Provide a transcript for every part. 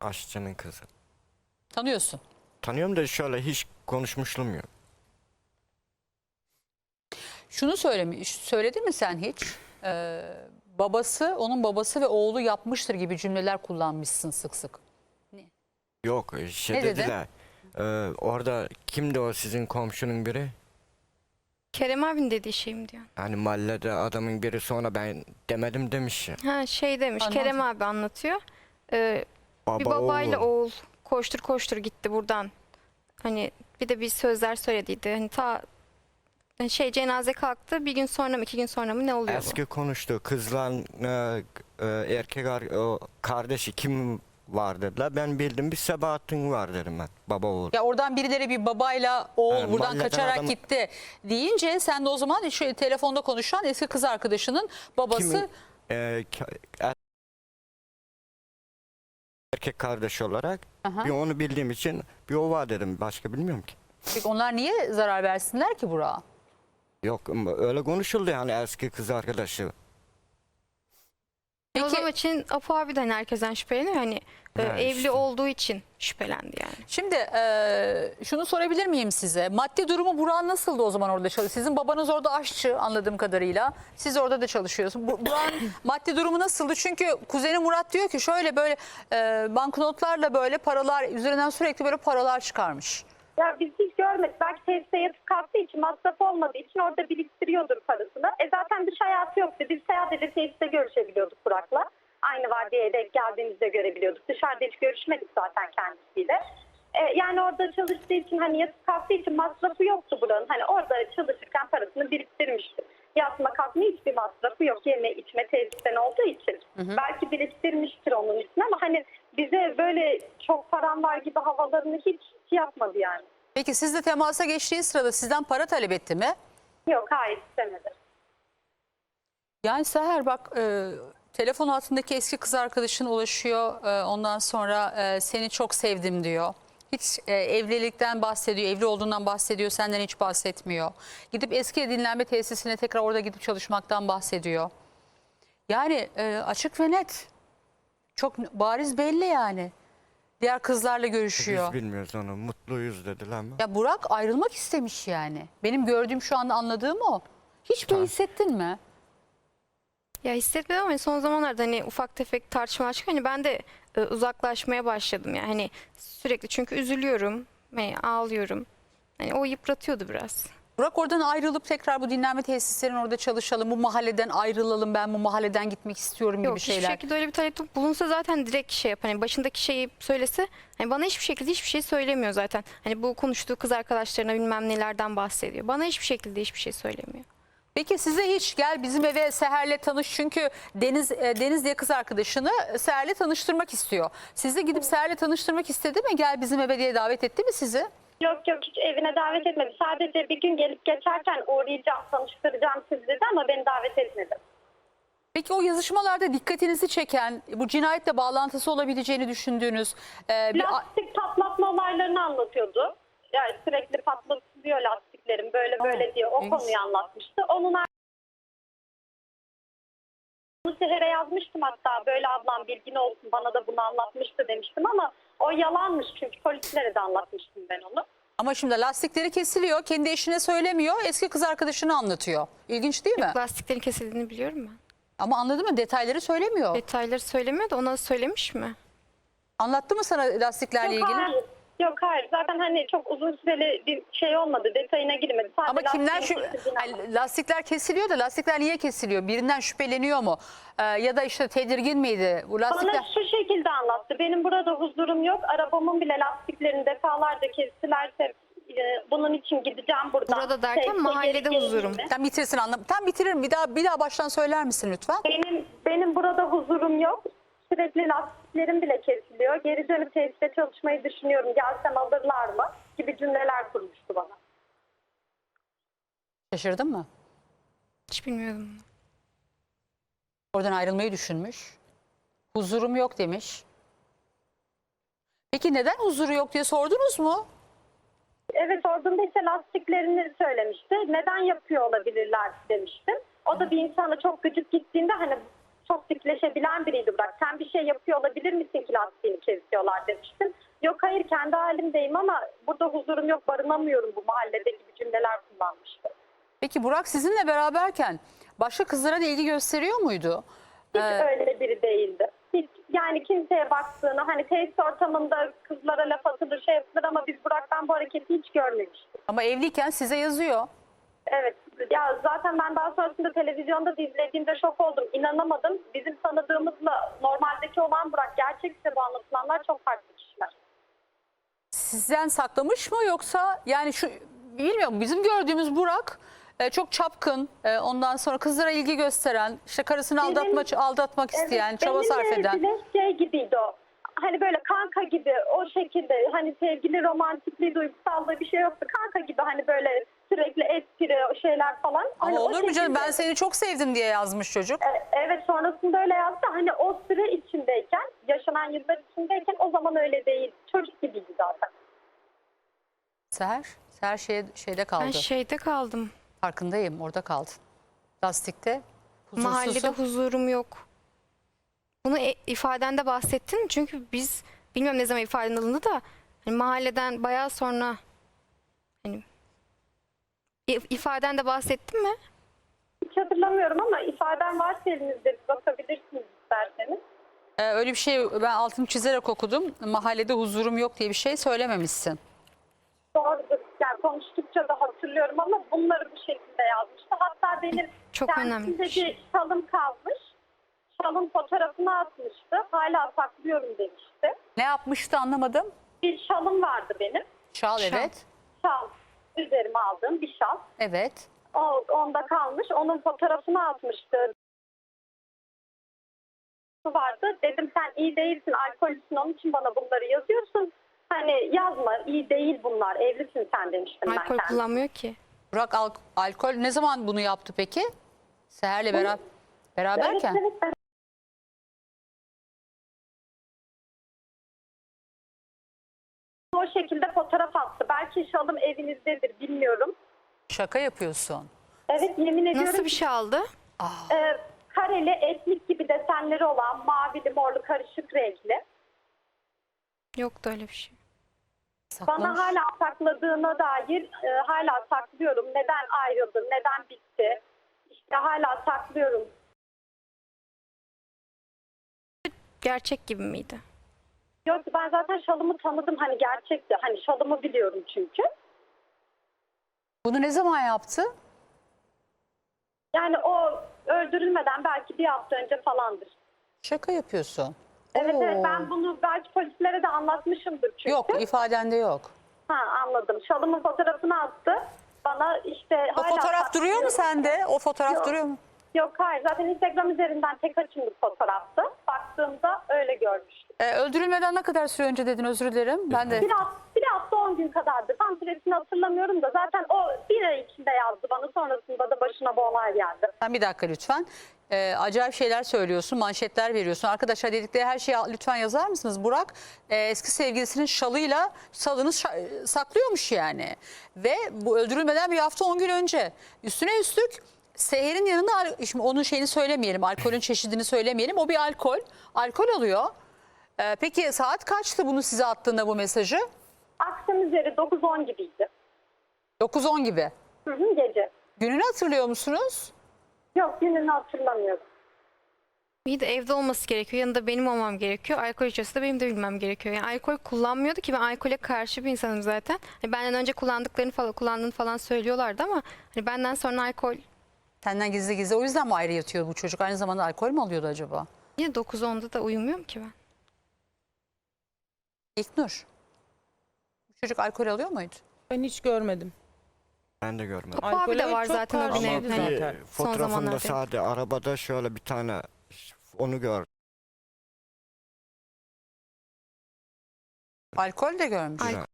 Aşçının kızı. Tanıyorsun. Tanıyorum da şöyle hiç konuşmuşluğum yok. Şunu söylemiş, söyledin mi sen hiç? Ee, babası, onun babası ve oğlu yapmıştır gibi cümleler kullanmışsın sık sık. Yok şey Ne dedi? dediler. Ee, orada kimdi o sizin komşunun biri? Kerem abinin dediği şey mi diyor? Hani mahallede adamın biri sonra ben demedim demiş ya. Ha şey demiş Anladım. Kerem abi anlatıyor. Ee, Baba bir babayla oğul. oğul koştur koştur gitti buradan. Hani bir de bir sözler söylediydi. Hani ta hani şey cenaze kalktı bir gün sonra mı iki gün sonra mı ne oluyor bu? Eski konuştu. Kızla e, e, erkek ar- o kardeşi kim var dediler. Ben bildim bir Sebahattin var dedim ben. Baba oğul. Ya oradan birileri bir babayla oğul Yani buradan mahalleden kaçarak adam- gitti deyince sen de o zaman şu telefonda konuşan eski kız arkadaşının babası Kimin, e, ka- erkek kardeş olarak Aha. bir onu bildiğim için bir o var dedim. Başka bilmiyorum ki. Peki onlar niye zarar versinler ki Burak'a? Yok öyle konuşuldu yani eski kız arkadaşı. O Peki zaman için Apo abi de hani herkesten şüpheleniyor. Hani e, evli işte. olduğu için şüphelendi yani. şimdi e, şunu sorabilir miyim size? Maddi durumu Burak'ın nasıldı o zaman orada çalışıyor? Sizin babanız orada aşçı anladığım kadarıyla. Siz orada da çalışıyorsun. Bu- Burak'ın maddi durumu nasıldı? Çünkü kuzeni Murat diyor ki şöyle böyle e, banknotlarla böyle paralar üzerinden sürekli böyle paralar çıkarmış. Ya biz hiç görmedik. Belki tesise yatıp kalktığı için, masraf olmadığı için orada biriktiriyordur parasını. E zaten dış hayatı yoktu. Biz sadece tesiste görüşebiliyorduk Burak'la. Aynı vardiyaya denk geldiğimizde görebiliyorduk. Dışarıda hiç görüşmedik zaten kendisiyle. E, yani orada çalıştığı için hani yatıp kalktığı için masrafı yoktu buranın. Hani orada çalışırken parasını biriktirmişti. Yatma kalkma hiçbir masrafı yok. Yeme içme tesisten olduğu için. Belki biriktirmiştir onun için ama hani bize böyle çok param var gibi havalarını hiç yapmadı yani. Peki sizle temasa geçtiği sırada sizden para talep etti mi? Yok hayır istemedi. Yani Seher bak e, telefon altındaki eski kız arkadaşın ulaşıyor. E, ondan sonra e, seni çok sevdim diyor. Hiç e, evlilikten bahsediyor, evli olduğundan bahsediyor, senden hiç bahsetmiyor. Gidip eski dinlenme tesisine tekrar orada gidip çalışmaktan bahsediyor. Yani e, açık ve net. Çok bariz belli yani. Diğer kızlarla görüşüyor. Biz bilmiyoruz onu. Mutluyuz dediler mi? Ya Burak ayrılmak istemiş yani. Benim gördüğüm şu anda anladığım o. Hiç böyle hissettin mi? Ya hissetmedim ama son zamanlarda hani ufak tefek tartışmalar çıkıyor. Hani ben de e, uzaklaşmaya başladım yani. Hani sürekli çünkü üzülüyorum, hani ağlıyorum. Hani o yıpratıyordu biraz. Burak oradan ayrılıp tekrar bu dinlenme tesislerinin orada çalışalım, bu mahalleden ayrılalım, ben bu mahalleden gitmek istiyorum gibi Yok hiçbir şeyler. şekilde öyle bir talepte bulunsa zaten direkt şey yap. Hani başındaki şeyi söylese hani bana hiçbir şekilde hiçbir şey söylemiyor zaten. Hani bu konuştuğu kız arkadaşlarına bilmem nelerden bahsediyor. Bana hiçbir şekilde hiçbir şey söylemiyor. Peki size hiç gel bizim eve Seher'le tanış çünkü Deniz e, Deniz diye kız arkadaşını Seher'le tanıştırmak istiyor. Siz de gidip Seher'le tanıştırmak istedi mi? Gel bizim eve diye davet etti mi sizi? Yok yok hiç evine davet etmedi. Sadece bir gün gelip geçerken uğrayacağım, tanıştıracağım sizi dedi ama beni davet etmedi. Peki o yazışmalarda dikkatinizi çeken, bu cinayetle bağlantısı olabileceğini düşündüğünüz e, bir Lastik patlatma olaylarını anlatıyordu. Yani sürekli patlatılıyor lastiklerim böyle böyle diye o konuyu anlatmıştı. Onun bunu Seher'e yazmıştım hatta böyle ablam bilgin olsun bana da bunu anlatmıştı demiştim ama o yalanmış çünkü polislere de anlatmıştım ben onu. ama şimdi lastikleri kesiliyor, kendi eşine söylemiyor, eski kız arkadaşını anlatıyor. İlginç değil mi? Lastiklerin kesildiğini biliyorum ben. Ama anladın mı? Detayları söylemiyor. Detayları söylemiyor da ona söylemiş mi? Anlattı mı sana lastiklerle Yok ilgili? hayır. Yok hayır zaten hani çok uzun süreli bir şey olmadı detayına girmedi. Sadece Ama kimden şu Ay, lastikler kesiliyor da lastikler niye kesiliyor? Birinden şüpheleniyor mu? Ee, ya da işte tedirgin miydi? Bu lastikler Bana şu şekilde anlattı. Benim burada huzurum yok. Arabamın bile lastiklerini defalarca kestilerse e, bunun için gideceğim buradan. Burada derken Teste mahallede huzurum. mi? Tam bitirsin anlam. Tam bitiririm. Bir daha bir daha baştan söyler misin lütfen? Benim benim burada huzurum yok. Sürekli lastiklerim bile kesiliyor. Geri dönüp tesiste çalışmayı düşünüyorum. Gelsem alırlar mı? Gibi cümleler kurmuştu bana. Şaşırdın mı? Hiç bilmiyordum. Oradan ayrılmayı düşünmüş. Huzurum yok demiş. Peki neden huzuru yok diye sordunuz mu? Evet sorduğumda ise lastiklerini söylemişti. Neden yapıyor olabilirler demiştim. O da bir insana çok gıcık gittiğinde hani çok dikleşebilen biriydi Burak. Sen bir şey yapıyor olabilir misin ki lastiğini kesiyorlar demiştim. Yok hayır kendi halimdeyim ama burada huzurum yok barınamıyorum bu mahallede gibi cümleler kullanmıştı. Peki Burak sizinle beraberken başka kızlara da ilgi gösteriyor muydu? Hiç Ee, öyle biri değildi. Hiç yani kimseye baktığını hani tesis ortamında kızlara laf atılır şey yapılır ama biz Burak'tan bu hareketi hiç görmemiştik. ama evliyken size yazıyor. Evet ya zaten ben daha sonrasında televizyonda da izlediğimde şok oldum. İnanamadım. Bizim tanıdığımızla normaldeki olan Burak gerçekse bu anlatılanlar çok farklı kişiler. Sizden saklamış mı yoksa yani şu bilmiyorum bizim gördüğümüz Burak e, çok çapkın e, ondan sonra kızlara ilgi gösteren işte karısını Benim- aldatmak aldatmak isteyen Evet, çaba sarf eden. şey gibiydi o. Hani böyle kanka gibi o şekilde hani sevgili romantikliği duygusallığı bir şey yoktu. Kanka gibi hani böyle sürekli şeyler falan. Ama Hani olur mu canım ben seni çok sevdim diye yazmış çocuk. E, Evet sonrasında öyle yazdı. Hani o süre içindeyken, yaşanan yıllar içindeyken o zaman öyle değil. Çocuk gibiydi zaten. Seher, Seher şeye, şeyde kaldı. Ben şeyde kaldım. Farkındayım orada kaldın. Lastikte huzursuzsun. Mahallede huzurum yok. Bunu e- ifadende bahsettin mi? Çünkü biz bilmiyorum ne zaman ifaden alındı da hani mahalleden bayağı sonra i- ifadende bahsettin mi? Hiç hatırlamıyorum ama ifadem varsa elinizde bir bakabilirsiniz isterseniz. Ee, öyle bir şey ben altını çizerek okudum. Mahallede huzurum yok diye bir şey söylememişsin. Doğrudur. Yani konuştukça da hatırlıyorum ama bunları bu şekilde yazmıştı. Hatta benim Çok önemli bir kendisindeki şey. şalım kalmış. Şalın fotoğrafını atmıştı. Hala saklıyorum demişti. Ne yapmıştı anlamadım. Bir şalım vardı benim. Şal, Şal. evet. Şal. Üzerime aldığım bir şal. Evet. O, onda kalmış. Onun fotoğrafını atmıştı. vardı. Dedim sen iyi değilsin, alkolüsün onun için bana bunları yazıyorsun. Hani yazma, iyi değil bunlar, evlisin sen demiştim ben Alkol kendime. kullanmıyor ki. Burak al- alkol ne zaman bunu yaptı peki? Seher'le beraber beraberken. Evet, evet, O şekilde fotoğraf attı. Belki şalım evinizdedir, bilmiyorum. Şaka yapıyorsun. Evet, yemin ediyorum. Nasıl bir şey aldı? e, kareli, etnik gibi desenleri olan mavili, morlu, karışık renkli. Yoktu öyle bir şey. Saklamış. Bana hala sakladığına dair e, hala saklıyorum. Neden ayrıldın, neden bitti? İşte hala saklıyorum. Gerçek gibi miydi? Yok ben zaten şalımı tanıdım hani gerçekti. Hani şalımı biliyorum çünkü. Bunu ne zaman yaptı? Yani o öldürülmeden belki bir hafta önce falandır. Şaka yapıyorsun. Evet Oo. evet ben bunu belki polislere de anlatmışımdır çünkü. Yok ifadende yok. Ha anladım. Şalımın fotoğrafını attı. Bana işte O hala fotoğraf duruyor mu sende? O fotoğraf Yok. duruyor mu? Yok hayır zaten Instagram üzerinden tek açımlık fotoğraftı. Baktığımda öyle görmüştüm. Ee, öldürülmeden ne kadar süre önce dedin özür dilerim. Ben de Bir hafta, bir hafta 10 gün kadardı. Tam süresini hatırlamıyorum da zaten o bir ay içinde yazdı bana. Sonrasında da başına bu olay geldi. Sen bir dakika lütfen. Ee, acayip şeyler söylüyorsun, manşetler veriyorsun. Arkadaşlar dedikleri her şeyi lütfen yazar mısınız? Burak e, eski sevgilisinin şalıyla salını şa- saklıyormuş yani. Ve bu öldürülmeden bir hafta 10 gün önce. Üstüne üstlük Seher'in yanında şimdi onun şeyini söylemeyelim, alkolün çeşidini söylemeyelim. O bir alkol, alkol alıyor. Ee, peki saat kaçtı bunu size attığında bu mesajı? Akşam üzeri 9-10 gibiydi. 9-10 gibi. Hı hı, gece. Gününü hatırlıyor musunuz? Yok gününü hatırlamıyorum. İyi de evde olması gerekiyor. Yanında benim olmam gerekiyor. Alkol içiyorsa da benim de bilmem gerekiyor. Yani alkol kullanmıyordu ki ben alkole karşı bir insanım zaten. Hani benden önce kullandıklarını falan kullandığını falan söylüyorlardı ama hani benden sonra alkol Senden gizli gizli o yüzden mi ayrı yatıyor bu çocuk? Aynı zamanda alkol mü alıyordu acaba? yine 9-10'da da uyumuyorum ki ben. İlknur. Bu çocuk alkol alıyor muydu? Ben hiç görmedim. Ben de görmedim. Topu abi de Alkole var çok zaten o gün evde. Ama Hani bir zaten. son fotoğrafında zamanlarda. sadece arabada şöyle bir tane onu gördüm. Alkol de görmüş. Al-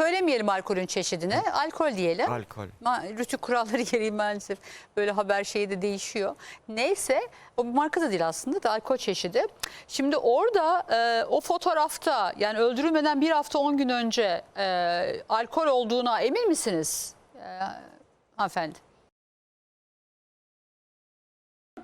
Söylemeyelim alkolün çeşidini. Alkol diyelim. Alkol. Ma- Rütük kuralları gereği maalesef böyle haber şeyi de değişiyor. Neyse o bir marka da değil aslında da alkol çeşidi. Şimdi orada e, o fotoğrafta yani öldürülmeden bir hafta 10 gün önce e, alkol olduğuna emin misiniz? E, hanımefendi.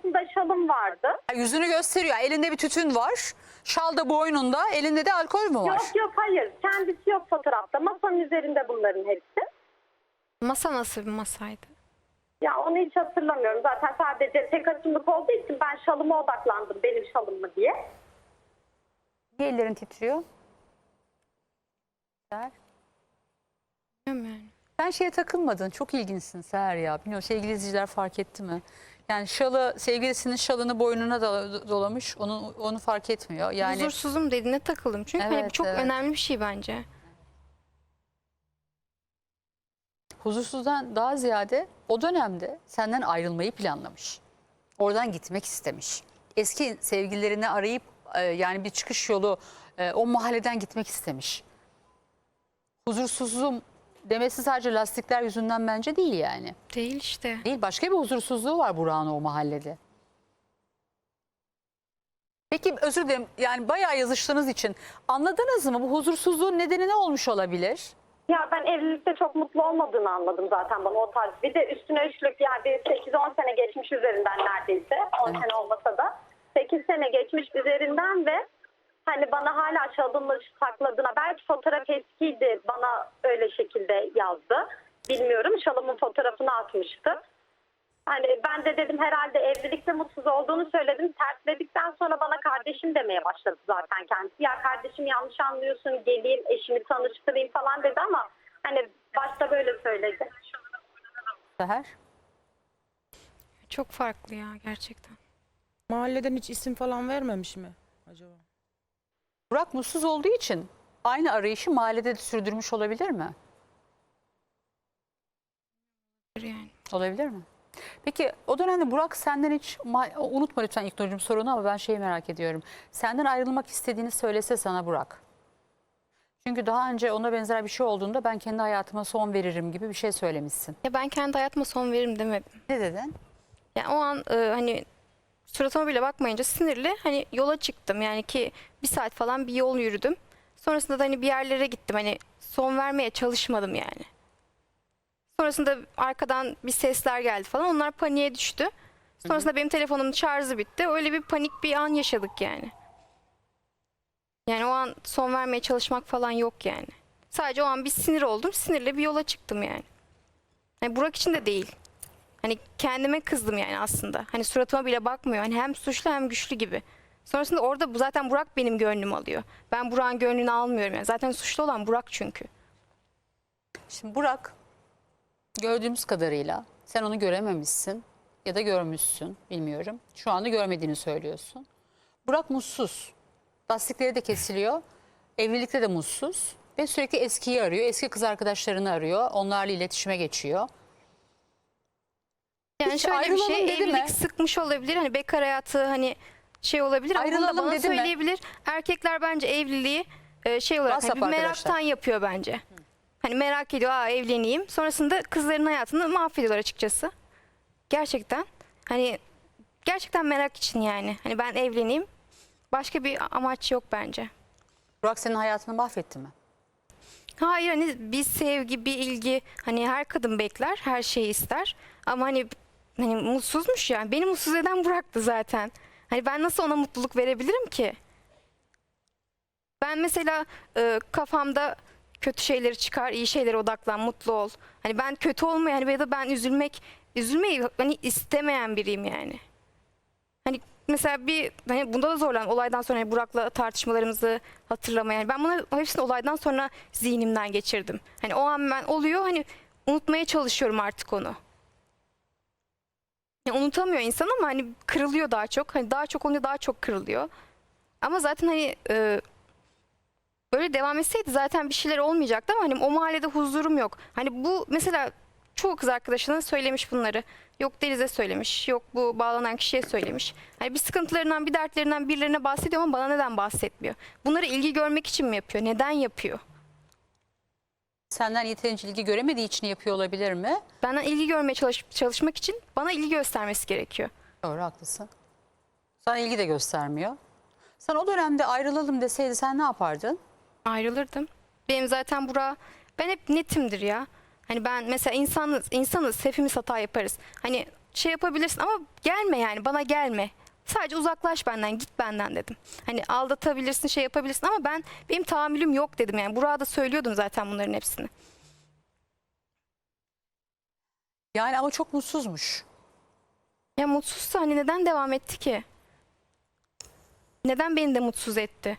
altında şalım vardı. Yüzünü gösteriyor. Elinde bir tütün var. Şal da boynunda. Elinde de alkol mü var? Yok yok hayır. Kendisi yok fotoğrafta. Masanın üzerinde bunların hepsi. Masa nasıl bir masaydı? Ya onu hiç hatırlamıyorum. Zaten sadece tek açımlık olduğu için ben şalıma odaklandım. Benim şalım mı diye. Niye ellerin titriyor? Seher. Bilmiyorum yani. Sen şeye takılmadın. Çok ilginçsin Seher ya. Bilmiyorum sevgili izleyiciler fark etti mi? Yani şalı, sevgilisinin şalını boynuna dola- dolamış. Onu, onu fark etmiyor. Yani Huzursuzum dediğine takıldım. Çünkü hani bu Evet, çok evet. önemli bir şey bence. huzursuzdan daha ziyade o dönemde senden ayrılmayı planlamış. Oradan gitmek istemiş. Eski sevgililerini arayıp e, yani bir çıkış yolu e, o mahalleden gitmek istemiş. Huzursuzum demesi sadece lastikler yüzünden bence değil yani. Değil işte. Değil başka bir huzursuzluğu var Burak'ın o mahallede. Peki özür dilerim yani bayağı yazıştığınız için anladınız mı bu huzursuzluğun nedeni ne olmuş olabilir? Ya ben evlilikte çok mutlu olmadığını anladım zaten bana o tarz. Bir de üstüne üçlük yani bir 8-10 sene geçmiş üzerinden neredeyse. 10 sene olmasa da. 8 sene geçmiş üzerinden ve hani bana hala şalımı sakladığına belki fotoğraf eskiydi bana öyle şekilde yazdı. Bilmiyorum şalımın fotoğrafını atmıştı. Hani ben de dedim herhalde evlilikte mutsuz olduğunu söyledim. Tersledikten sonra bana kardeşim demeye başladı zaten kendisi. Ya kardeşim yanlış anlıyorsun geleyim eşimi tanıştırayım falan dedi ama hani başta böyle söyledi. Seher? Çok farklı ya gerçekten. Mahalleden hiç isim falan vermemiş mi acaba? Burak mutsuz olduğu için aynı arayışı mahallede de sürdürmüş olabilir mi? Yani. Olabilir mi? Peki o dönemde Burak senden hiç ma- unutma lütfen İlknur'cum sorunu ama ben şeyi merak ediyorum. Senden ayrılmak istediğini söylese sana Burak. Çünkü daha önce ona benzer bir şey olduğunda ben kendi hayatıma son veririm gibi bir şey söylemişsin. Ya ben kendi hayatıma son veririm demedim. Ne dedin? Yani o an e, hani suratıma bile bakmayınca sinirli hani yola çıktım. Yani ki bir saat falan bir yol yürüdüm. Sonrasında da hani bir yerlere gittim. Hani son vermeye çalışmadım yani. Sonrasında arkadan bir sesler geldi falan. Onlar paniğe düştü. Sonrasında benim telefonumun şarjı bitti. Öyle bir panik bir an yaşadık yani. Yani o an son vermeye çalışmak falan yok yani. Sadece o an bir sinir oldum. Sinirle bir yola çıktım yani. Hani Burak için de değil. Hani kendime kızdım yani aslında. Hani suratıma bile bakmıyor. Hani hem suçlu hem güçlü gibi. Sonrasında orada bu- zaten Burak benim gönlümü alıyor. Ben Burak'ın gönlünü almıyorum yani. Zaten suçlu olan Burak çünkü. Şimdi Burak gördüğümüz kadarıyla sen onu görememişsin ya da görmüşsün bilmiyorum. Şu anda görmediğini söylüyorsun. Burak mutsuz. Lastikleri de kesiliyor. Evlilikte de mutsuz. Ve sürekli eskiyi arıyor. Eski kız arkadaşlarını arıyor. Onlarla iletişime geçiyor. Yani Hiç şöyle bir ayrılalım şey dedi evlilik mi? sıkmış olabilir. Hani bekar hayatı hani şey olabilir da Ayrılalım bana dedi mi? söyleyebilir. Erkekler bence evliliği e, şey olarak hani WhatsApp bir arkadaşlar. meraktan yapıyor bence. Hani merak ediyor aa evleneyim. Sonrasında kızların hayatını mahvediyorlar açıkçası. Gerçekten. Hani gerçekten merak için yani. Hani ben evleneyim. Başka bir amaç yok bence. Burak senin hayatını mahvetti mi? Hayır hani bir sevgi, bir ilgi hani her kadın bekler, her şeyi ister. Ama hani hani mutsuzmuş yani. Beni mutsuz eden Burak'tı zaten. Hani ben nasıl ona mutluluk verebilirim ki? Ben mesela e, kafamda kötü şeyleri çıkar, iyi şeylere odaklan, mutlu ol. Hani ben kötü olmayan hani ya da ben üzülmek, üzülmeyi hani istemeyen biriyim yani. Hani mesela bir hani bunda da zorlan olaydan sonra hani Burak'la tartışmalarımızı hatırlamaya. Yani ben bunu hepsini olaydan sonra zihnimden geçirdim. Hani o an ben oluyor hani unutmaya çalışıyorum artık onu. Yani unutamıyor insan ama hani kırılıyor daha çok. Hani daha çok olunca daha çok kırılıyor. Ama zaten hani e, böyle devam etseydi zaten bir şeyler olmayacaktı ama hani o mahallede huzurum yok. Hani bu mesela çoğu kız arkadaşına söylemiş bunları. Yok Deniz'e söylemiş, yok bu bağlanan kişiye söylemiş. Hani bir sıkıntılarından, bir dertlerinden birilerine bahsediyor ama bana neden bahsetmiyor? Bunları ilgi görmek için mi yapıyor? Neden yapıyor? Senden yeterince ilgi göremediği için yapıyor olabilir mi? Benden ilgi görmeye çalış- çalışmak için bana ilgi göstermesi gerekiyor. Doğru haklısın. Sana ilgi de göstermiyor. Sen o dönemde ayrılalım deseydi sen ne yapardın? Ayrılırdım. Benim zaten bura ben hep netimdir ya. Hani ben mesela insanız, insanız hepimiz hata yaparız. Hani şey yapabilirsin ama gelme yani bana gelme. Sadece uzaklaş benden, git benden dedim. Hani aldatabilirsin, şey yapabilirsin ama ben benim tahammülüm yok dedim yani. Burak'a da söylüyordum zaten bunların hepsini. Yani ama çok mutsuzmuş. Ya mutsuzsa hani neden devam etti ki? Neden beni de mutsuz etti?